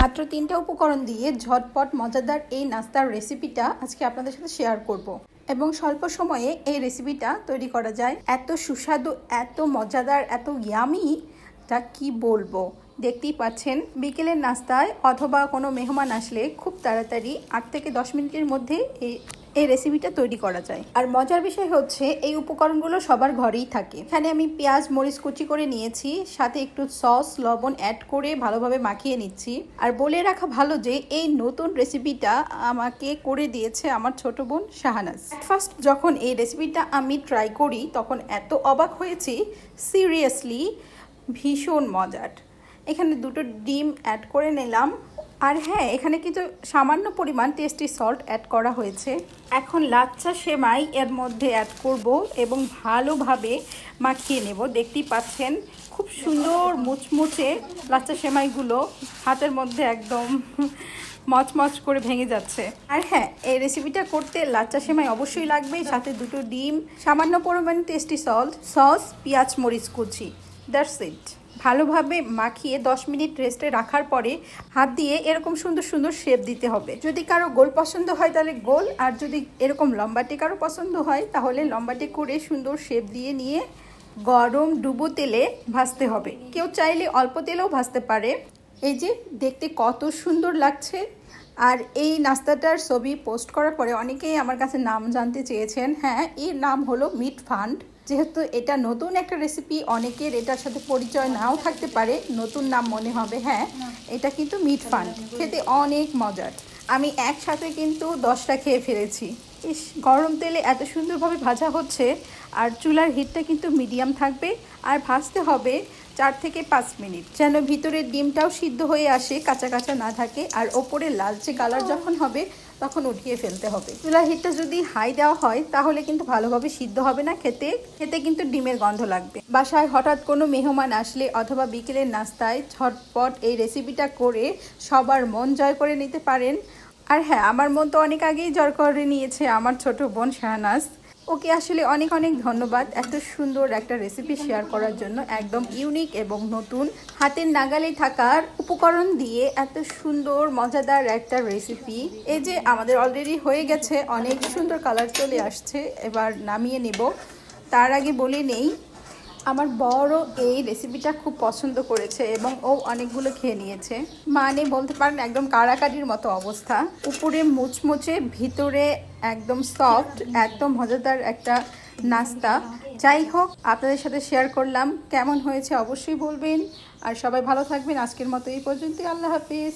মাত্র তিনটা উপকরণ দিয়ে ঝটপট মজাদার এই নাস্তার রেসিপিটা আজকে আপনাদের সাথে শেয়ার করব। এবং স্বল্প সময়ে এই রেসিপিটা তৈরি করা যায় এত সুস্বাদু, এত মজাদার, এত ইয়ামি তা কি বলব দেখতেই পাচ্ছেন, বিকেলের নাস্তায় অথবা কোনো মেহমান আসলে খুব তাড়াতাড়ি আট থেকে দশ মিনিটের মধ্যে এই এই রেসিপিটা তৈরি করা যায়। আর মজার বিষয় হচ্ছে, এই উপকরণগুলো সবার ঘরেই থাকে। এখানে আমি পেঁয়াজ, মরিচ কুচি করে নিয়েছি, সাথে একটু সস, লবণ অ্যাড করে ভালোভাবে মাখিয়ে নিচ্ছি। আর বলে রাখা ভালো যে, এই নতুন রেসিপিটা আমাকে করে দিয়েছে আমার ছোট বোন শাহানাজ। ফার্স্ট যখন এই রেসিপিটা আমি ট্রাই করি, তখন এত অবাক হয়েছি সিরিয়াসলি ভীষণ মজার। এখানে দুটো ডিম অ্যাড করে নিলাম। আর হ্যাঁ এখানে কিন্তু সামান্য পরিমাণ টেস্টি সল্ট অ্যাড করা হয়েছে। এখন লাচ্চা সেমাই এর মধ্যে অ্যাড করব এবং ভালোভাবে মাখিয়ে নেব। দেখতেই পাচ্ছেন, খুব সুন্দর মুচমুচে লাচ্চা সেমাইগুলো হাতের মধ্যে একদম মচমচ করে ভেঙে যাচ্ছে। আর হ্যাঁ এই রেসিপিটা করতে লাচ্চা সেমাই অবশ্যই লাগবে, সাথে দুটো ডিম, সামান্য পরিমাণ টেস্টি সল্ট সস পেঁয়াজ, মরিচ কুচি। দ্যাটস ইট ভালোভাবে মাখিয়ে 10 মিনিট রেস্টে রাখার পরে হাত দিয়ে এরকম সুন্দর সুন্দর শেপ দিতে হবে। যদি কারও গোল পছন্দ হয় তাহলে গোল, আর যদি এরকম লম্বাটে কারও পছন্দ হয় তাহলে লম্বাটে করে সুন্দর শেপ দিয়ে নিয়ে গরম ডুবো তেলে ভাজতে হবে। কেউ চাইলে অল্প তেলেও ভাজতে পারে। এই যে দেখতে কত সুন্দর লাগছে। আর এই নাস্তাটার ছবি পোস্ট করার পরে অনেকেই আমার কাছে নাম জানতে চেয়েছেন। হ্যাঁ এর নাম হলো মিট ফান্ড। যেহেতু এটা নতুন একটা রেসিপি অনেকের এটার সাথে পরিচয় নাও থাকতে পারে। নতুন নাম মনে হবে হ্যাঁ? এটা কিন্তু মিট ফান্ড খেতে অনেক মজার। আমি একসাথে কিন্তু দশটা খেয়ে ফেলেছি। ইস গরম তেলে এত সুন্দরভাবে ভাজা হচ্ছে আর চুলার হিটটা কিন্তু মিডিয়াম থাকবে আর ভাজতে হবে চার থেকে পাঁচ মিনিট। যেন ভিতরের ডিমটাও সিদ্ধ হয়ে আসে কাঁচা কাঁচা না থাকে আর ওপরে লালচে কালার যখন হবে তখন উঠিয়ে ফেলতে হবে। চুলার হিটটা যদি হাই দেওয়া হয়, তাহলে কিন্তু ভালোভাবে সিদ্ধ হবে না খেতে। খেতে কিন্তু ডিমের গন্ধ লাগবে। বাসায় হঠাৎ কোনো মেহমান আসলে অথবা বিকেলের নাস্তায় ঝটপট এই রেসিপিটা করে সবার মন জয় করে নিতে পারেন। আর হ্যাঁ আমার মন তো অনেক আগেই জয় করে নিয়েছে, আমার ছোট বোন শাহনাজ। ওকে আসলে অনেক অনেক ধন্যবাদ এত সুন্দর একটা রেসিপি শেয়ার করার জন্য, একদম ইউনিক এবং নতুন। হাতের নাগালে থাকার উপকরণ দিয়ে এত সুন্দর, মজাদার একটা রেসিপি এই যে আমাদের অলরেডি হয়ে গেছে, অনেক সুন্দর কালার চলে আসছে, এবার নামিয়ে নেব। তার আগে বলে নেই আমার বড় এই রেসিপিটা খুব পছন্দ করেছে এবং ও অনেকগুলো খেয়ে নিয়েছে। মানে বলতে পারেন একদম কাড়াকাড়ির মতো অবস্থা। উপরে মুচমুচে, ভিতরে একদম সফট একদম মজাদার একটা নাস্তা। যাই হোক, আপনাদের সাথে শেয়ার করলাম। কেমন হয়েছে অবশ্যই বলবেন। আর সবাই ভালো থাকবেন। আজকের মতো এই পর্যন্তই। আল্লাহ হাফিজ।